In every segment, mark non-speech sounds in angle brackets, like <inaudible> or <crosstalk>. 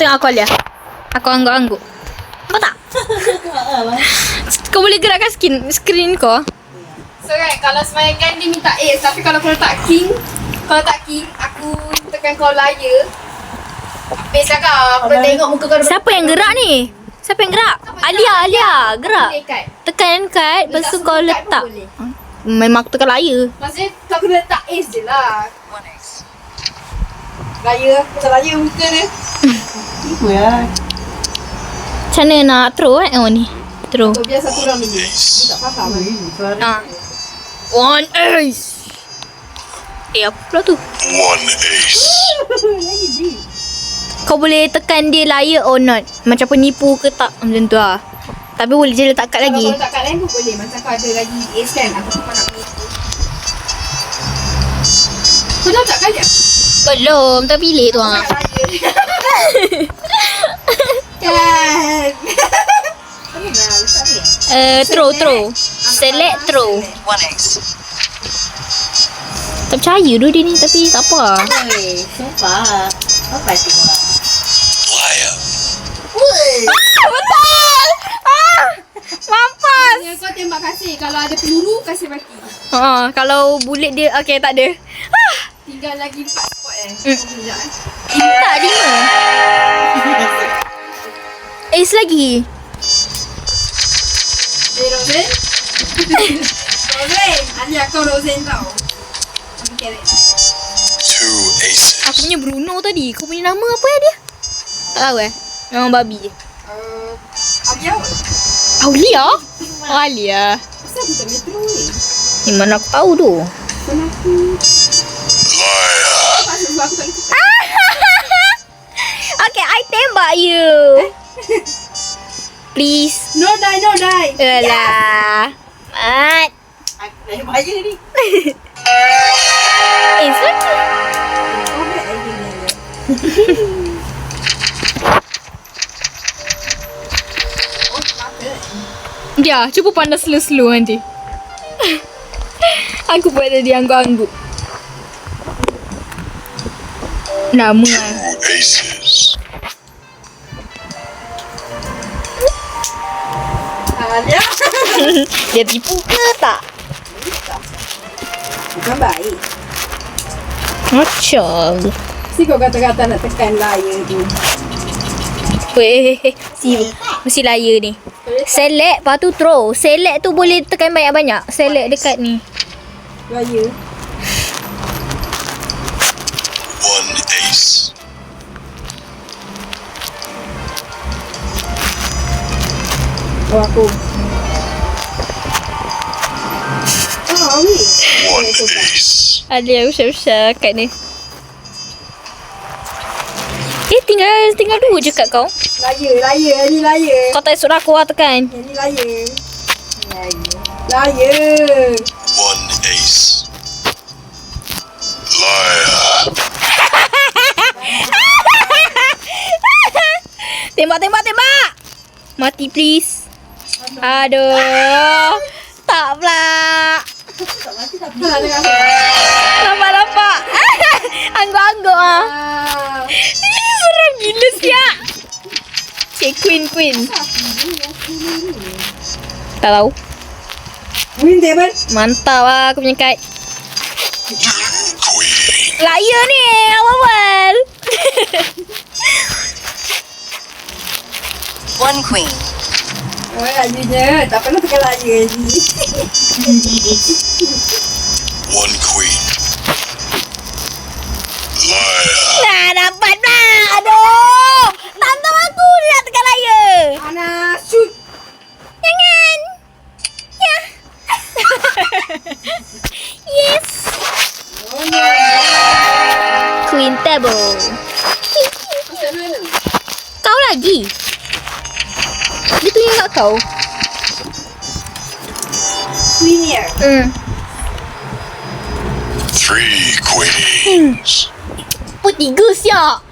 tengok aku Alia. Aku angguk-angguk. Kau tak? <laughs> kau boleh gerakkan skin, screen kau? So right, kalau semayakan dia minta ace Tapi kalau kau letak king Kalau tak king, aku tekan kau liar Habis cakap, aku tengok muka kau Siapa yang gerak ni? Siapa yang gerak? Alia, Alia. Gerak. Tekan kad, lepas tu kau letak. Memang aku tekan layar. Maksudnya kau kena letak ace je lah Liar, macam liar muka dia? Macam mana nak throw eh? Oh ni. Throw. So biar satu orang dulu Dia tak faham kan Suara Ah. One ace. Eh apa pula tu? One ace. <laughs> Kau boleh tekan dia layar or not. Macam penipu ke tak. Macam tu lah. Tapi boleh je letak kad Kalau lagi. kau letak kat lain pun boleh Macam kau ada lagi ace kan Aku pun nak menipu Kau dah tak kaya? Belum. Tak pilih tu ah. <laughs> Kan. <laughs> Uh, throw, throw. Select, throw. One ace. Tak percaya tu dia ni. Tapi tak apa lah. Oi, sumpah. Apa itu orang? Liar. Ah, betul! Ah! Mampas! Yang kau tembak kasih Kalau ada peluru Kasih mati Ha, kalau bullet dia okay tak ada. Ah, Tinggal lagi 4 spot eh Hmm. Sekejap eh tak lima. Ace lagi. Eh Rosen Rosen Alia kau Rosen tau Two aces. Aku punya Bruno tadi. Kau punya nama apa ya dia? Tak tahu eh. Memang babi je. Uh, Alia Aulia? Oh, Alia. Kenapa aku tak metro ni Ni mana aku tahu tu. Kenapa <laughs> okay, I tembak you. Please. No die no die Alah. Mat. Aku dah bahaya ni. Oh mata Dia, cuba pandang slow-slow nanti. <laughs> aku buat tadi angguk-angguk. Nama aces. Dia tipu ke tak? Bukan baik Macam. Si kau kata-kata nak tekan layar tu Weh, si mesti layar ni. Select, lepas tu throw. Select tu boleh tekan banyak-banyak. Select dekat ni. Layar Aku Oh One ace. Ada yang usah-usah kat ni. Eh, tinggal tinggal dua je kat kau. Layar, layar, ni layar Kau tak suruh aku lah tekan. Yang ni layar Layar One ace. Liar. <laughs> Tembak, tembak, tembak. Mati please. Aduh. Tak pula. Tak Nampak, nampak. <laughs> Angguk-angguk ah. Ah, Ih, Seram gila siap. Cik Queen, Queen. Tak tahu. Win table Mantap lah aku punya kad. Queen. Layar ni awal-awal. <laughs> One queen. Oh lajunya Tak One queen. Liar. Nah, dapat pula. Aduh. Tantang aku nak tekan layar. Ana shoot Jangan. Ya. <laughs> yes. Oh no Queen table. Kau lagi. Dia tunjuk kat kau. Linear Hmm. Three queens. Apa tiga siap?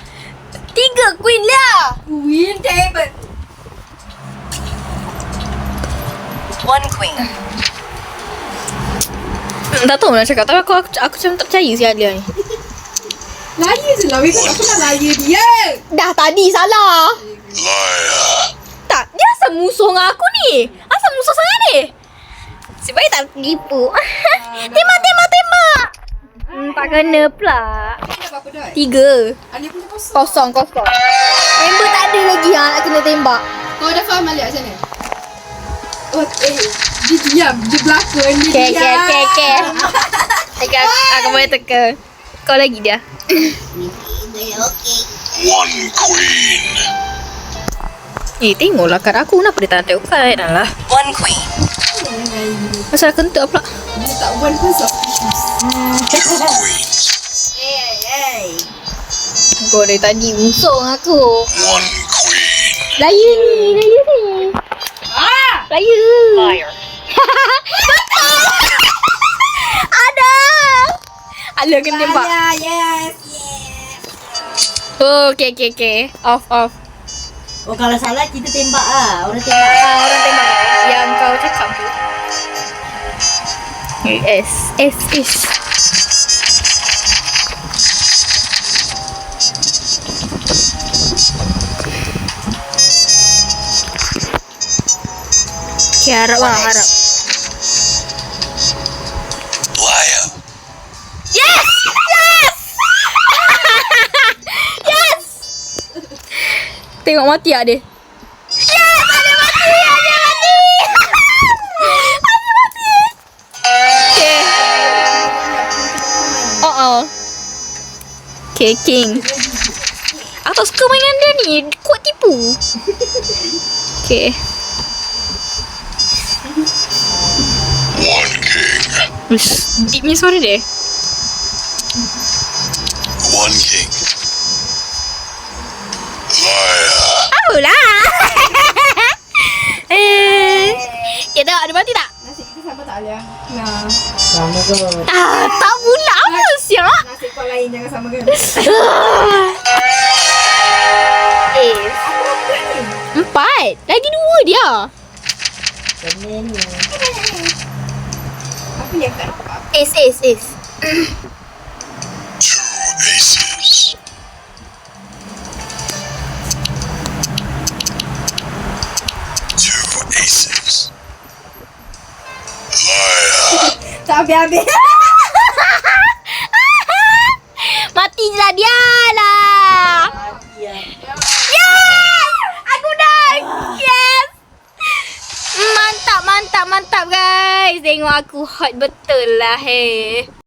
Tiga queen lah. Win table One queen. Hmm, tak tahu nak cakap tapi aku aku, aku macam tak percaya si Alia ni. Layar je lah. Weh, tak pernah raya dia. Dah tadi salah. Liar. Asal musuh dengan aku ni. Asal musuh sangat ni. Sebaik tak tipu. <laughs> tembak, tembak, tembak. Hmm, tak kena pula. Tiga. Kosong. Kosong, kosong. Member tak ada lagi yang nak kena tembak. Kau dah faham Alia macam mana? Oh, eh. Dia diam. Dia berlakon. Dia Okay, diam. okay, okay, <laughs> okay. Okay, aku, aku boleh teka. Kau lagi dia. One queen. Eh, tengoklah kat aku. Kenapa dia tak nak tengok kat Dah lah. One queen. Pasal kentut pula. Dia tak one pun suspicious. Two queens. Kau dari tadi musuh dengan aku. One queen. Laya ni, laya ni. Ah! Laya. Liar. Ada. Ada kena tembak. Alia, yes. Oh, okay, okay, okay. Off, off. Oh kalau salah kita tembak ah. Orang tembak. Ah, orang tembak yang kau cakap tu. Yes, yes, yes. Okay, harap lah, harap. Tengok mati tak dia? Yes! Ada mati! Ada mati! ada <laughs> mati! Okay. Oh oh. Okay, King. Aku tak suka mainan dia ni. Kuat tipu. Okay. One king. Ush, deep ni suara dia. One king. Lah. <laughs> eh. Ya tak, ada mati tak? Nasi kita sama tak Alia? Nah. Sama ke? Ah, tak pula apa siap. Nasi kau lain jangan sama kan? <laughs> Eh, empat. Lagi dua dia. Ni. Apa yang tak nampak? Ace, habis-habis. <laughs> Mati je lah dia lah. Mati. Yes! Aku dah. Yes. Mantap, mantap, mantap guys. Tengok aku hot betul lah hey.